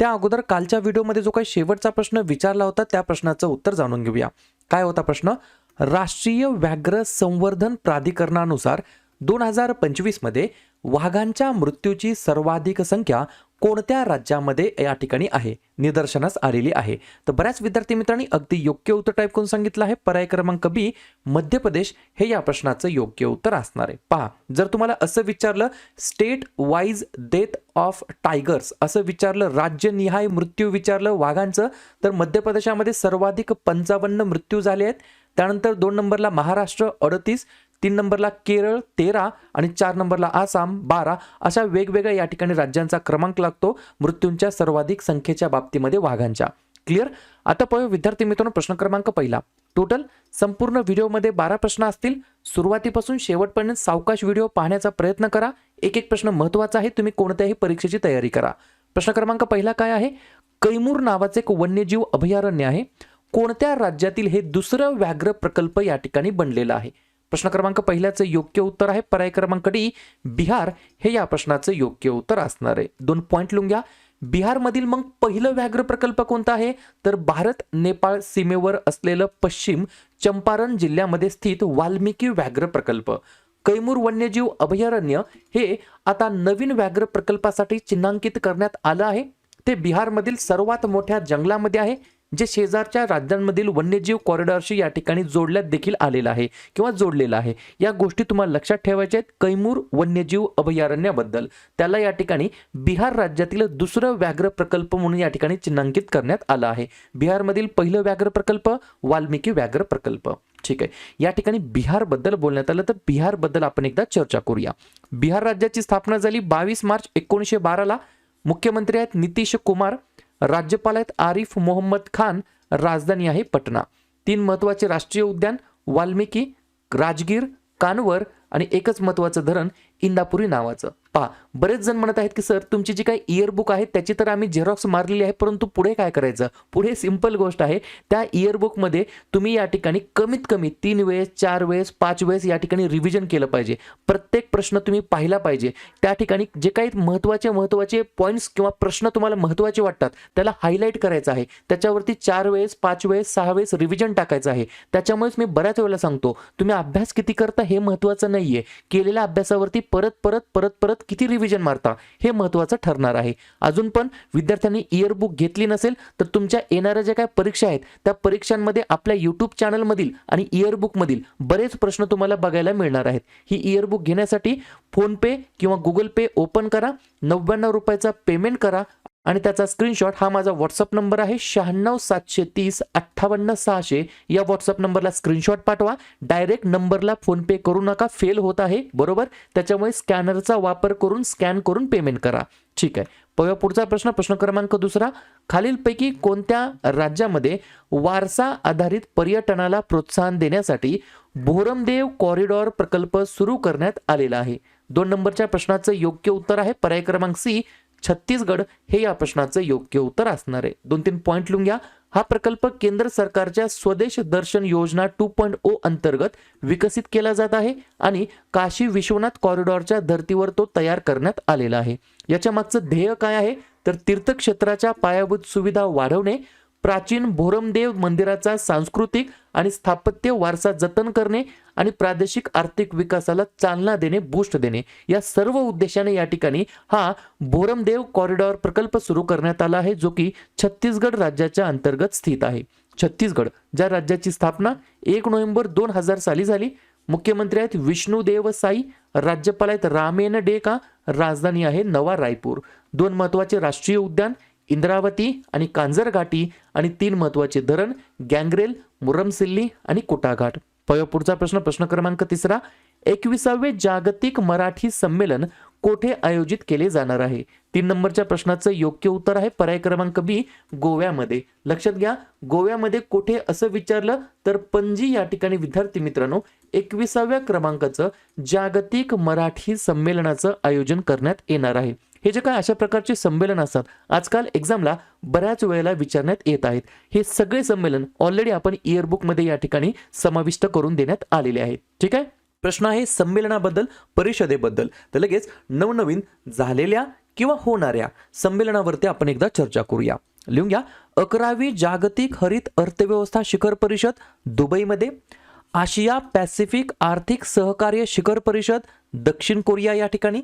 त्या अगोदर कालच्या व्हिडिओमध्ये जो काही शेवटचा प्रश्न विचारला होता त्या प्रश्नाचं उत्तर जाणून घेऊया. काय होता प्रश्न? राष्ट्रीय व्याघ्र संवर्धन प्राधिकरणानुसार दोन हजार पंचवीसमध्ये वाघांच्या मृत्यूची सर्वाधिक संख्या कोणत्या राज्यामध्ये या ठिकाणी आहे? निदर्शनास आलेली आहे. तर बऱ्याच विद्यार्थी मित्रांनी अगदी योग्य उत्तर टाईप करून सांगितलं आहे. पर्याय क्रमांक बी मध्य प्रदेश. हे या प्रश्नाचं योग्य उत्तर असणार आहे. पहा जर तुम्हाला असं विचारलं state wise death of tigers असं विचारलं राज्यनिहाय मृत्यू विचारलं वाघांचं तर मध्य प्रदेशामध्ये सर्वाधिक पंचावन्न मृत्यू झाले आहेत. त्यानंतर दोन नंबरला महाराष्ट्र अडतीस. तीन नंबरला केरळ तेरा आणि चार नंबरला आसाम बारा अशा वेगवेगळ्या या ठिकाणी राज्यांचा क्रमांक लागतो मृत्यूंच्या सर्वाधिक संख्येच्या बाबतीमध्ये वाघांच्या. क्लिअर आता पाहू विद्यार्थी मित्रांनो प्रश्न क्रमांक पहिला. टोटल संपूर्ण व्हिडिओमध्ये बारा प्रश्न असतील. सुरुवातीपासून शेवटपर्यंत सावकाश व्हिडिओ पाहण्याचा प्रयत्न करा. एक एक प्रश्न महत्त्वाचा आहे तुम्ही कोणत्याही परीक्षेची तयारी करा. प्रश्न क्रमांक पहिला काय आहे? कैमूर नावाचे एक वन्यजीव अभयारण्य आहे. कोणत्या राज्यातील हे दुसरं व्याघ्र प्रकल्प या ठिकाणी बनलेलं आहे? प्रश्न क्रमांक पहिल्याचं योग्य उत्तर आहे. पर्याय क्रमांक डी बिहार हे या प्रश्नाचं योग्य उत्तर असणार आहे. दोन पॉईंट लिहून घ्या. बिहारमधील मग पहिलं व्याघ्र प्रकल्प कोणता आहे? तर भारत नेपाळ सीमेवर असलेलं पश्चिम चंपारण जिल्ह्यामध्ये स्थित वाल्मिकी व्याघ्र प्रकल्प. कैमूर वन्यजीव अभयारण्य हे आता नवीन व्याघ्र प्रकल्पासाठी चिन्हांकित करण्यात आलं आहे. ते बिहारमधील सर्वात मोठ्या जंगलामध्ये आहे. जे शेजारच्या राज्यांमधील वन्यजीव कॉरिडॉरशी या ठिकाणी जोडल्यात देखील आलेलं आहे किंवा जोडलेला आहे. या गोष्टी तुम्हाला लक्षात ठेवायच्या आहेत. कैमूर वन्यजीव अभयारण्याबद्दल. त्याला या ठिकाणी बिहार राज्यातील दुसरं व्याघ्र प्रकल्प म्हणून या ठिकाणी चिन्हांकित करण्यात आलं आहे. बिहारमधील पहिलं व्याघ्र प्रकल्प वाल्मिकी व्याघ्र प्रकल्प. ठीक आहे. या ठिकाणी बिहारबद्दल बोलण्यात आलं तर बिहारबद्दल आपण एकदा चर्चा करूया. बिहार राज्याची स्थापना झाली बावीस मार्च एकोणीसशे बाराला. मुख्यमंत्री आहेत नितीश कुमार. राज्यपाल आहेत आरिफ मोहम्मद खान राजधानी आहे पटना. तीन महत्त्वाचे राष्ट्रीय उद्यान वाल्मिकी राजगीर कानवर आणि एकच महत्वाचं धरण इंदापुरी नावाचं. पहा बरेच जण म्हणत आहेत की सर तुमची जी काही इयरबुक आहे त्याची तर आम्ही झेरॉक्स मारलेली आहे परंतु पुढे काय करायचं? पुढे सिंपल गोष्ट आहे त्या इयरबुकमध्ये तुम्ही या ठिकाणी कमीत कमी तीन वेळेस चार वेळेस पाच वेळेस या ठिकाणी रिव्हिजन केलं पाहिजे. प्रत्येक प्रश्न तुम्ही पाहिला पाहिजे. त्या ठिकाणी जे काही महत्त्वाचे महत्त्वाचे पॉईंट्स किंवा प्रश्न तुम्हाला महत्त्वाचे वाटतात त्याला हायलाईट करायचं आहे. त्याच्यावरती चार वेळेस पाच वेळेस सहा वेळेस रिव्हिजन टाकायचं आहे. त्याच्यामुळेच मी बऱ्याच वेळेला सांगतो तुम्ही अभ्यास किती करता हे महत्त्वाचं नाही आहे केलेल्या अभ्यासावरती परत परत परत परत किती रिव्हिजन मारता हे महत्त्वाचं ठरणार आहे. अजून पण विद्यार्थ्यांनी इयरबुक घेतली नसेल तर तुमच्या येणाऱ्या ज्या काय परीक्षा आहेत त्या परीक्षांमध्ये आपल्या यूट्यूब चॅनलमधील आणि इयरबुकमधील बरेच प्रश्न तुम्हाला बघायला मिळणार आहेत. ही इयरबुक घेण्यासाठी फोनपे किंवा गुगल पे ओपन करा नव्याण्णव रुपयाचा पेमेंट करा आणि त्याचा स्क्रीनशॉट हा माझा व्हॉट्सअप नंबर आहे शहाण्णव सातशे तीस अठ्ठावन्न सहाशे. या व्हॉट्सअप नंबरला स्क्रीनशॉट पाठवा. डायरेक्ट नंबरला फोनपे करू नका. फेल होत आहे. बरोबर? त्याच्यामुळे स्कॅनरचा वापर करून स्कॅन करून पेमेंट करा. ठीक आहे. पव्या पुढचा प्रश्न. प्रश्न क्रमांक दुसरा. खालीलपैकी कोणत्या राज्यामध्ये वारसा आधारित पर्यटनाला प्रोत्साहन देण्यासाठी भोरमदेव कॉरिडॉर प्रकल्प सुरू करण्यात आलेला आहे? दोन नंबरच्या प्रश्नाचं योग्य उत्तर आहे. पर्याय क्रमांक सी छत्तीसगड हे या प्रश्नाचं योग्य उत्तर असणार आहे. दोन तीन पॉईंट लिहून घ्या. हा प्रकल्प केंद्र सरकारच्या स्वदेश दर्शन योजना टू पॉईंट ओ अंतर्गत विकसित केला जात आहे आणि काशी विश्वनाथ कॉरिडॉरच्या धर्तीवर तो तयार करण्यात आलेला आहे. याच्या मागचं ध्येय काय आहे? तर तीर्थक्षेत्राच्या पायाभूत सुविधा वाढवणे. प्राचीन भोरमदेव मंदिराचा सांस्कृतिक आणि स्थापत्य वारसा जतन करणे आणि प्रादेशिक आर्थिक विकासाला चालना देणे बूस्ट देणे. या सर्व उद्देशाने या ठिकाणी हा बोरमदेव कॉरिडॉर प्रकल्प सुरू करण्यात आला आहे जो की छत्तीसगड राज्याच्या अंतर्गत स्थित आहे. छत्तीसगड ज्या राज्याची स्थापना एक नोव्हेंबर दोन हजार साली झाली मुख्यमंत्री आहेत विष्णुदेव साई राज्यपाल आहेत रामेन डेका राजधानी आहे नवा रायपूर. दोन महत्त्वाचे राष्ट्रीय उद्यान इंद्रावती आणि कांजरघाटी आणि तीन महत्त्वाचे धरण गँग्रेल मुरमसिल्ली आणि कोटाघाट. पयो पुढचा प्रश्न प्रश्न क्रमांक तिसरा. एकविसावे जागतिक मराठी संमेलन कोठे आयोजित केले जाणार आहे? तीन नंबरच्या प्रश्नाचं योग्य उत्तर आहे पर्याय क्रमांक बी गोव्यामध्ये. लक्षात घ्या गोव्यामध्ये कोठे असं विचारलं तर पणजी या ठिकाणी विद्यार्थी मित्रांनो एकविसाव्या क्रमांकाचं जागतिक मराठी संमेलनाचं आयोजन करण्यात येणार आहे. हे जे काय अशा प्रकारचे संमेलन असतात आजकाल एक्झामला बऱ्याच वेळेला विचारण्यात येत आहेत. हे सगळे संमेलन ऑलरेडी आपण इयरबुकमध्ये या ठिकाणी समाविष्ट करून देण्यात आलेले आहेत. ठीक आहे? प्रश्न आहे संमेलनाबद्दल परिषदेबद्दल. तर लगेच नवनवीन झालेल्या किंवा होणाऱ्या संमेलनावरती आपण एकदा चर्चा करूया. लिहून घ्या. अकरावी जागतिक हरित अर्थव्यवस्था शिखर परिषद दुबईमध्ये. आशिया पॅसिफिक आर्थिक सहकार्य शिखर परिषद दक्षिण कोरिया या ठिकाणी.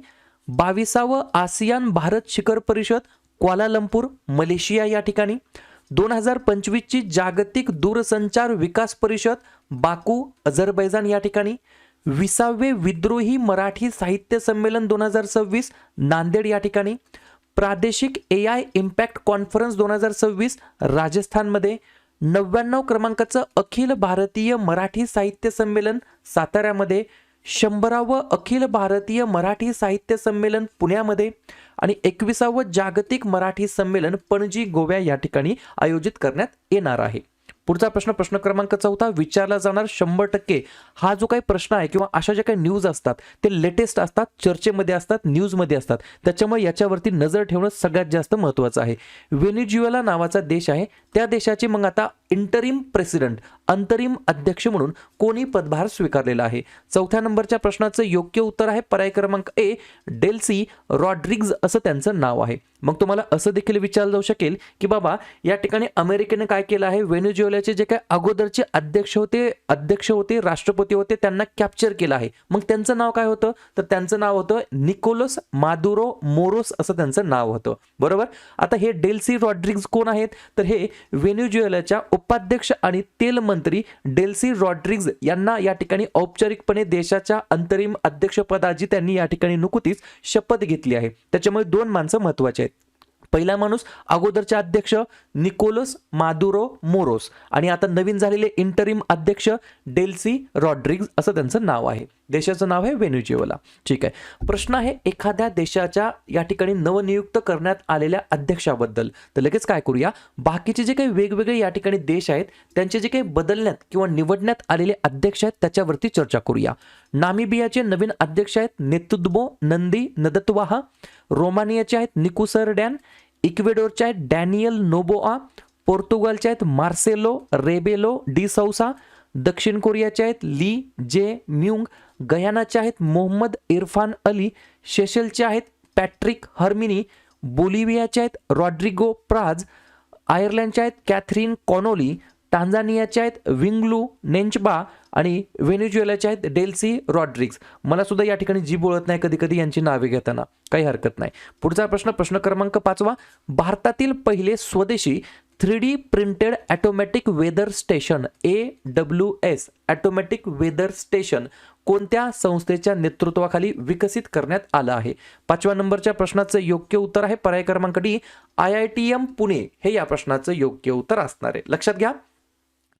बावीसावं आसियान भारत शिखर परिषद क्वालालंपूर मलेशिया या ठिकाणी. दोन हजार पंचवीसची जागतिक दूरसंचार विकास परिषद बाकू अझरबैजान या ठिकाणी. विसावे विद्रोही मराठी साहित्य संमेलन दोन हजार सव्वीस नांदेड या ठिकाणी. प्रादेशिक ए आय इम्पॅक्ट कॉन्फरन्स दोन हजार सव्वीस राजस्थानमध्ये. नव्याण्णव क्रमांकाचं अखिल भारतीय मराठी साहित्य संमेलन साताऱ्यामध्ये. शंभरावं अखिल भारतीय मराठी साहित्य संमेलन पुण्यामध्ये आणि एकविसावं जागतिक मराठी संमेलन पणजी गोव्या या ठिकाणी आयोजित करण्यात येणार आहे. पुढचा प्रश्न प्रश्न क्रमांक चौथा विचारला जाणार शंभर टक्के. हा जो काही प्रश्न आहे किंवा अशा ज्या काही न्यूज असतात ते लेटेस्ट असतात चर्चेमध्ये असतात न्यूजमध्ये असतात. त्याच्यामुळे याच्यावरती नजर ठेवणं सगळ्यात जास्त महत्त्वाचं आहे. व्हेनेज्युएला नावाचा देश आहे. त्या देशाची मग आता इंटरिम प्रेसिडेंट अंतरिम अध्यक्ष म्हणून कोणी पदभार स्वीकारलेला आहे? चौथ्या नंबरच्या प्रश्नाचं योग्य उत्तर आहे. पर्याय क्रमांक ए डेल्सी रॉड्रिग्ज असं त्यांचं नाव आहे. मग तुम्हाला असं देखील विचारलं जाऊ शकेल की बाबा या ठिकाणी अमेरिकेने काय केलं आहे? वेनेजुएलाचे जे काही अगोदरचे अध्यक्ष होते अध्यक्ष होते राष्ट्रपती होते त्यांना कॅप्चर केलं आहे. मग त्यांचं नाव काय होतं? तर त्यांचं नाव होतं निकोलस मादुरो मोरोस असं त्यांचं नाव होतं. बरोबर? आता हे डेल्सी रॉड्रिग्ज कोण आहेत? तर हे वेनेजुएलाच्या उपाध्यक्ष आणि तेल मंत्री डेल्सी रॉड्रिग्ज यांना या ठिकाणी औपचारिकपणे देशाच्या अंतरिम अध्यक्षपदाची त्यांनी या ठिकाणी नुकतीच शपथ घेतली आहे. त्याच्यामुळे दोन माणसं महत्वाची आहेत. पहिला माणूस अगोदरचे अध्यक्ष निकोलस मादुरो मोरोस आणि आता नवीन झालेले इंटरिम अध्यक्ष डेल्सी रॉड्रिग्ज असं त्यांचं नाव आहे. देशाचं नाव आहे व्हेनेज्युएला ठीक आहे. प्रश्न आहे एखाद्या देशाच्या या ठिकाणी नवनियुक्त करण्यात आलेल्या अध्यक्षाबद्दल. तर लगेच काय करूया? बाकीचे जे काही वेगवेगळे या ठिकाणी देश आहेत त्यांचे जे काही बदलण्यात किंवा निवडण्यात आलेले अध्यक्ष आहेत त्याच्यावरती चर्चा करूया. नामिबियाचे नवीन अध्यक्ष आहेत नेतुद्बो नंदी नदत्वाहा रोमानियाचे आहेत निकुसरडॅन इक्वेडोरचे आहेत डॅनियल नोबोआ पोर्तुगालचे आहेत मार्सेलो रेबेलो डी सौसा दक्षिण कोरियाचे आहेत ली जे म्युंग गयानाचे आहेत मोहम्मद इरफान अली शेशेलचे आहेत पॅट्रिक हर्मिनी बोलिव्हियाचे आहेत रॉड्रिगो प्राज आयर्लंडचे आहेत कॅथरीन कॉनोली टांझानियाचे आहेत विंगलू नेंचबा आणि व्हेनेज्युएलाचे आहेत डेल्सी रॉड्रिक्स मला सुद्धा या ठिकाणी जी बोलत नाही कधी कधी यांची नावे घेताना. काही हरकत नाही. पुढचा प्रश्न प्रश्न क्रमांक पाचवा. भारतातील पहिले स्वदेशी three D printed automatic weather station A W S automatic weather station कोणत्या संस्थेच्या नेतृत्वाखाली विकसित करण्यात आलं आहे? पाचव्या नंबरच्या प्रश्नाचं योग्य उत्तर आहे. पर्याय क्रमांक D I I T M Pune. हे या प्रश्नाचं योग्य उत्तर असणार आहे. लक्षात घ्या.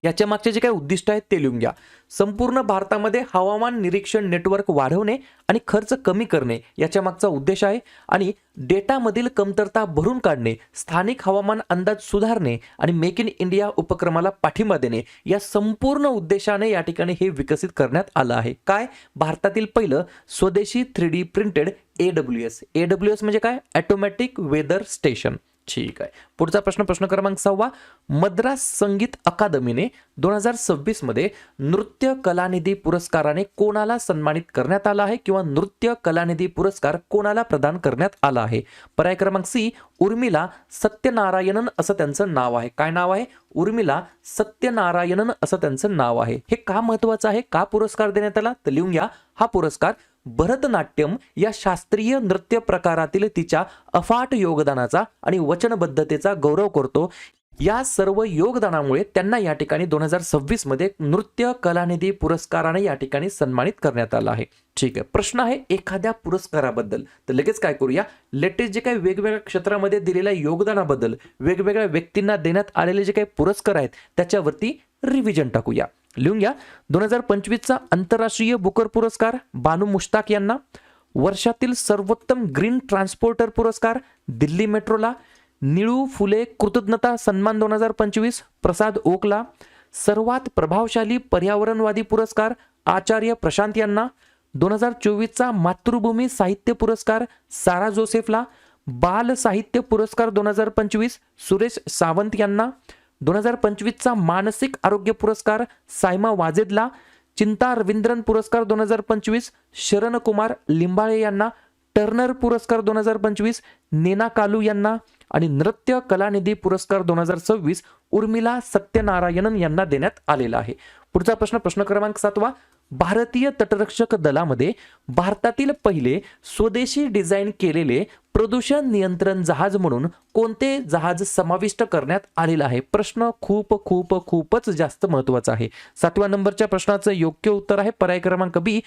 याच्या मागचे जे काही उद्दिष्ट आहेत ते लिहून घ्या. संपूर्ण भारतामध्ये हवामान निरीक्षण नेटवर्क वाढवणे आणि खर्च कमी करणे याच्या मागचा उद्देश आहे आणि डेटामधील कमतरता भरून काढणे स्थानिक हवामान अंदाज सुधारणे आणि मेक इन इंडिया उपक्रमाला पाठिंबा देणे या संपूर्ण उद्देशाने या ठिकाणी हे विकसित करण्यात आलं आहे. काय? भारतातील पहिलं स्वदेशी three D printed A W S A W S म्हणजे काय? ॲटोमॅटिक वेदर स्टेशन ठीक आहे. पुढचा प्रश्न प्रश्न क्रमांक सहावा मद्रास संगीत अकादमीने दोन हजार सव्वीसमध्ये नृत्य कलानिधी पुरस्काराने कोणाला सन्मानित करण्यात आला आहे किंवा नृत्य कलानिधी पुरस्कार कोणाला प्रदान करण्यात आला आहे? पर्याय क्रमांक सी उर्मिला सत्यनारायणन असं त्यांचं नाव आहे. काय नाव आहे? उर्मिला सत्यनारायणन असं त्यांचं नाव आहे. हे का महत्वाचं आहे? का पुरस्कार देण्यात आला? तर लिहून घ्या. हा पुरस्कार भरतनाट्यम या शास्त्रीय नृत्य प्रकारातील तिच्या अफाट योगदानाचा आणि वचनबद्धतेचा गौरव करतो. या सर्व योगदानामुळे त्यांना या ठिकाणी दोन हजार सव्वीसमध्ये नृत्य कलानिधी पुरस्काराने या ठिकाणी सन्मानित करण्यात आलं आहे. ठीक आहे. प्रश्न आहे एखाद्या पुरस्काराबद्दल. तर लगेच काय करूया? लेटेस्ट जे काही वेगवेगळ्या क्षेत्रामध्ये दिलेल्या योगदानाबद्दल वेगवेगळ्या व्यक्तींना देण्यात आलेले जे काही पुरस्कार आहेत त्याच्यावरती रिव्हिजन टाकूया. लिहून घ्या. दोन हजार पंचवीसचा आंतरराष्ट्रीय बुकर पुरस्कार बानू मुश्ताक यांना. वर्षातील सर्वोत्तम ग्रीन ट्रान्सपोर्टर पुरस्कार दिल्ली मेट्रोला. निळू फुले कृतज्ञता सन्मान दोन हजार पंचवीस प्रसाद ओकला. सर्वात प्रभावशाली पर्यावरणवादी पुरस्कार आचार्य प्रशांत यांना. दोन हजार चोवीसचा मातृभूमी साहित्य पुरस्कार सारा जोसेफला. बाल साहित्य पुरस्कार दोन हजार पंचवीस सुरेश सावंत यांना. दोन हजार पंचवीसचा मानसिक आरोग्य पुरस्कार सायमा वाजेदला चिंता रवींद्रन पुरस्कार दोन हजार पंचवीस शरण कुमार लिंबाळे यांना टर्नर पुरस्कार दोन हजार पंचवीस नेना कालू यांना आणि नृत्य कलानिधी पुरस्कार दोन हजार सव्वीस उर्मिला सत्यनारायणन यांना देण्यात आलेला आहे. पुढचा प्रश्न प्रश्न क्रमांक सातवा भारतीय तटरक्षक दलामध्ये भारतातील पहिले स्वदेशी डिझाईन केलेले प्रदूषण नियंत्रण जहाज म्हणून कोणते जहाज समाविष्ट करण्यात आलेलं आहे? प्रश्न खूप खूप खूपच जास्त महत्त्वाचा आहे. सातव्या नंबरच्या प्रश्नाचं योग्य उत्तर आहे. पर्याय क्रमांक बी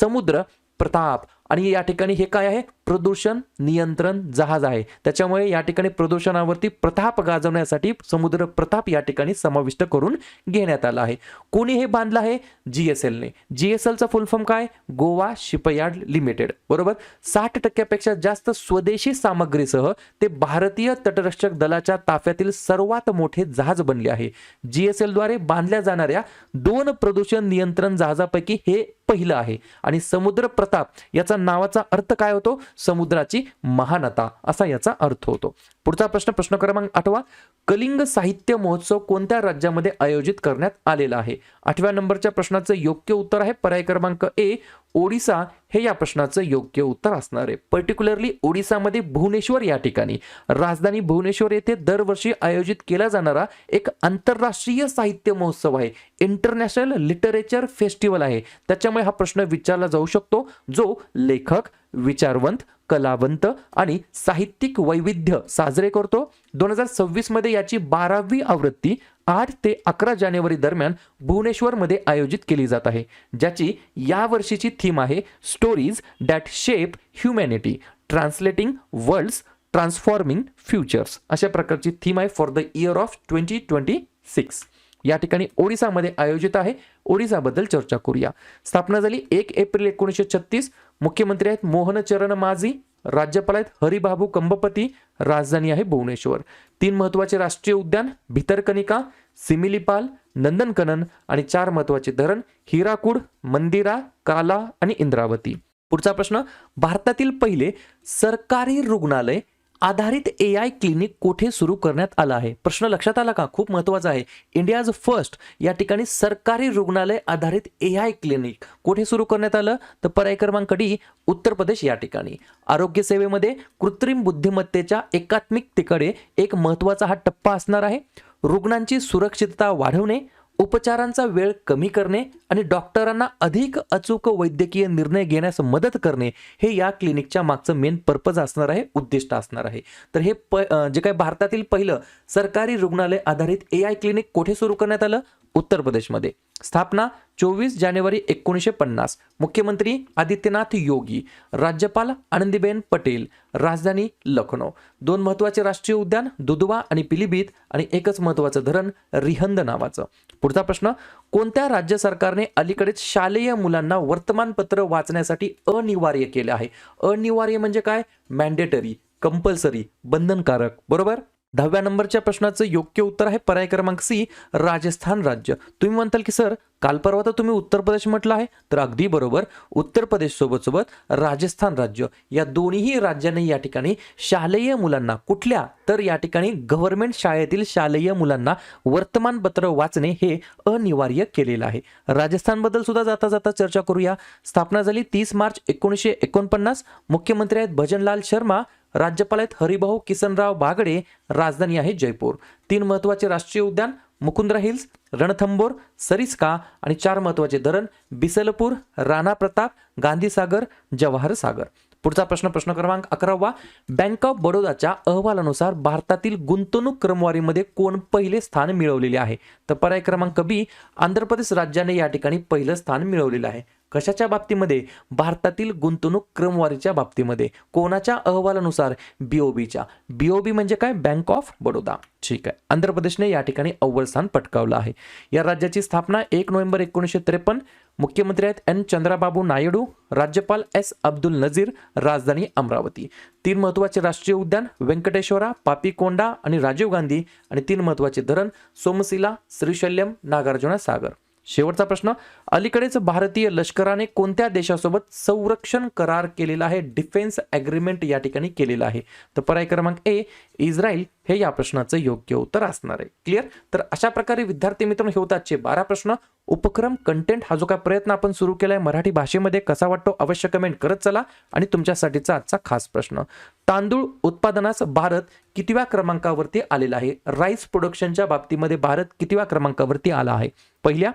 समुद्र प्रताप. आणि या ठिकाणी हे काय आहे? प्रदूषण नियंत्रण जहाज आहे. त्याच्यामुळे या ठिकाणी प्रदूषणावरती प्रताप गाजवण्यासाठी समुद्र प्रताप या ठिकाणी समाविष्ट करून घेण्यात आला आहे. कोणी हे बांधलं आहे? जीएसएलने जीएसएलचा फुल फॉर्म काय? Goa shipyard limited. बरोबर? साठ टक्क्यापेक्षा जास्त स्वदेशी सामग्रीसह ते भारतीय तटरक्षक दलाच्या ताफ्यातील सर्वात मोठे जहाज बनले आहे. जीएसएलद्वारे बांधल्या जाणाऱ्या दोन प्रदूषण नियंत्रण जहाजापैकी हे पहिलं आहे. आणि समुद्र प्रताप याचा नावाचा अर्थ काय होतो? समुद्राची महानता असा याचा अर्थ होतो. पुढचा प्रश्न प्रश्न क्रमांक आठवा. कलिंग साहित्य महोत्सव कोणत्या राज्यामध्ये आयोजित करण्यात आलेला आहे? आठव्या नंबरच्या प्रश्नाचं योग्य उत्तर आहे. पर्याय क्रमांक ए ओडिसा हे या प्रश्नाचं योग्य उत्तर असणार आहे. पर्टिक्युलरली ओडिसामध्ये भुवनेश्वर या ठिकाणी. राजधानी भुवनेश्वर येथे दरवर्षी आयोजित केला जाणारा एक आंतरराष्ट्रीय साहित्य महोत्सव आहे. इंटरनॅशनल लिटरेचर फेस्टिवल आहे. त्याच्यामुळे हा प्रश्न विचारला जाऊ शकतो जो लेखक विचारवंत कलावंत आणि साहित्यिक वैविध्य साजरे करतो. दोन हजार सव्वीसमध्ये याची बारावी आवृत्ती आठ ते अकरा जानेवारी दरम्यान भुवनेश्वरमध्ये आयोजित केली जात आहे ज्याची या वर्षीची थीम आहे stories that shape humanity translating worlds transforming futures अशा प्रकारची थीम आहे for the year of twenty twenty six या ठिकाणी ओडिसामध्ये आयोजित आहे. ओडिसाबद्दल चर्चा करूया. स्थापना झाली एक एप्रिल एकोणीसशे छत्तीस. मुख्यमंत्री आहेत मोहन चरण माझी. राज्यपाल आहेत हरिबाबू कंबपती राजधानी आहे भुवनेश्वर. तीन महत्त्वाचे राष्ट्रीय उद्यान भितरकनिका सिमिलीपाल नंदनकनन आणि चार महत्त्वाचे धरण हिराकूड मंदिरा काला आणि इंद्रावती. पुढचा प्रश्न भारतातील पहिले सरकारी रुग्णालय आधारित ए आय क्लिनिक कुठे सुरू करण्यात आलं आहे? प्रश्न लक्षात आला का? खूप महत्त्वाचा आहे. इंडियाज फर्स्ट या ठिकाणी सरकारी रुग्णालय आधारित ए आय क्लिनिक कुठे सुरू करण्यात आलं? तर पर्याय क्रमांक डी उत्तर प्रदेश या ठिकाणी. आरोग्य सेवेमध्ये कृत्रिम बुद्धिमत्तेच्या एकात्मिकतेकडे एक महत्त्वाचा हा टप्पा असणार आहे. रुग्णांची सुरक्षितता वाढवणे उपचारांचा वेळ कमी करणे आणि डॉक्टरांना अधिक अचूक वैद्यकीय निर्णय घेण्यास मदत करणे हे या क्लिनिकच्या मागचं मेन पर्पज असणार आहे उद्दिष्ट असणार आहे. तर हे प जे काय भारतातील पहिलं सरकारी रुग्णालय आधारित ए आय क्लिनिक कोठे सुरू करण्यात आलं? उत्तर प्रदेशमध्ये. स्थापना चोवीस जानेवारी एकोणीसशे पन्नास. मुख्यमंत्री आदित्यनाथ योगी राज्यपाल आनंदीबेन पटेल राजधानी लखनौ. दोन महत्त्वाचे राष्ट्रीय उद्यान दुधवा आणि पिलीभीत आणि एकच महत्वाचं धरण रिहंद नावाचं. पुढचा प्रश्न कोणत्या राज्य सरकारने अलीकडेच शालेय मुलांना वर्तमानपत्र वाचण्यासाठी अनिवार्य केले आहे? अनिवार्य म्हणजे काय? मॅन्डेटरी कंपल्सरी बंधनकारक. बरोबर? दहाव्या नंबरच्या प्रश्नाचं योग्य उत्तर आहे पर्याय क्रमांक सी राजस्थान राज्य. तुम्ही म्हणताल की सर काल परवा तर तुम्ही उत्तर प्रदेश म्हटलं आहे तर अगदी बरोबर उत्तर प्रदेश सोबत सोबत राजस्थान राज्य या दोन्ही राज्यांनी या ठिकाणी शालेय मुलांना कुठल्या तर या ठिकाणी गव्हर्नमेंट शाळेतील शालेय मुलांना वर्तमानपत्र वाचणे हे अनिवार्य केलेलं आहे. राजस्थानबद्दल सुद्धा जाता जाता चर्चा करूया. स्थापना झाली तीस मार्च एकोणीसशे एकोणपन्नास. मुख्यमंत्री आहेत भजनलाल शर्मा राज्यपाल आहेत हरिभाऊ किसनराव बागडे राजधानी आहे जयपूर. तीन महत्त्वाचे राष्ट्रीय उद्यान मुकुंद्रा हिल्स रणथंबोर सरिस्का आणि चार महत्त्वाचे धरण बिसलपूर राणा प्रताप गांधीसागर जवाहर सागर. पुढचा प्रश्न प्रश्न क्रमांक अकरावा. बँक ऑफ बडोदाच्या अहवालानुसार भारतातील गुंतवणूक क्रमवारीमध्ये कोण पहिले स्थान मिळवलेले आहे? तर पर्याय क्रमांक बी आंध्र प्रदेश राज्याने या ठिकाणी पहिलं स्थान मिळवलेलं आहे. कशाच्या बाबतीमध्ये? भारतातील गुंतवणूक क्रमवारीच्या बाबतीमध्ये. कोणाच्या अहवालानुसार? बीओबीच्या बीओबी म्हणजे काय? बँक ऑफ बडोदा ठीक आहे. आंध्र प्रदेशने या ठिकाणी अव्वल स्थान पटकावलं आहे. या राज्याची स्थापना एक नोव्हेंबर एकोणीसशे त्रेपन्न. मुख्यमंत्री आहेत एन. चंद्राबाबू नायडू. राज्यपाल एस. अब्दुल नझीर. राजधानी अमरावती. तीन महत्त्वाचे राष्ट्रीय उद्यान व्यंकटेश्वरा पापीकोंडा आणि राजीव गांधी. आणि तीन महत्त्वाचे धरण सोमशिला श्रीशल्यम नागार्जुना सागर. शेवटचा प्रश्न अलीकडेच भारतीय लष्कराने कोणत्या देशासोबत संरक्षण करार केलेला आहे डिफेन्स ॲग्रीमेंट या ठिकाणी केलेला आहे? तर पर्याय क्रमांक ए इस्रायल हे या प्रश्नाचं योग्य उत्तर असणार आहे. क्लिअर तर अशा प्रकारे विद्यार्थी मित्रांनो हे होते आजचे बारा प्रश्न. उपक्रम कंटेंट हा जो काय प्रयत्न आपण सुरू केलाय मराठी भाषेमध्ये कसा वाटतो अवश्य कमेंट करत चला आणि तुमच्यासाठीचा आजचा खास प्रश्न. तांदूळ उत्पादनास भारत कितव्या क्रमांकावरती आलेला आहे? राईस प्रोडक्शनच्या बाबतीमध्ये भारत कितव्या क्रमांकावरती आला आहे? पहिल्या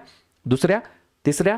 दुसऱ्या तिसऱ्या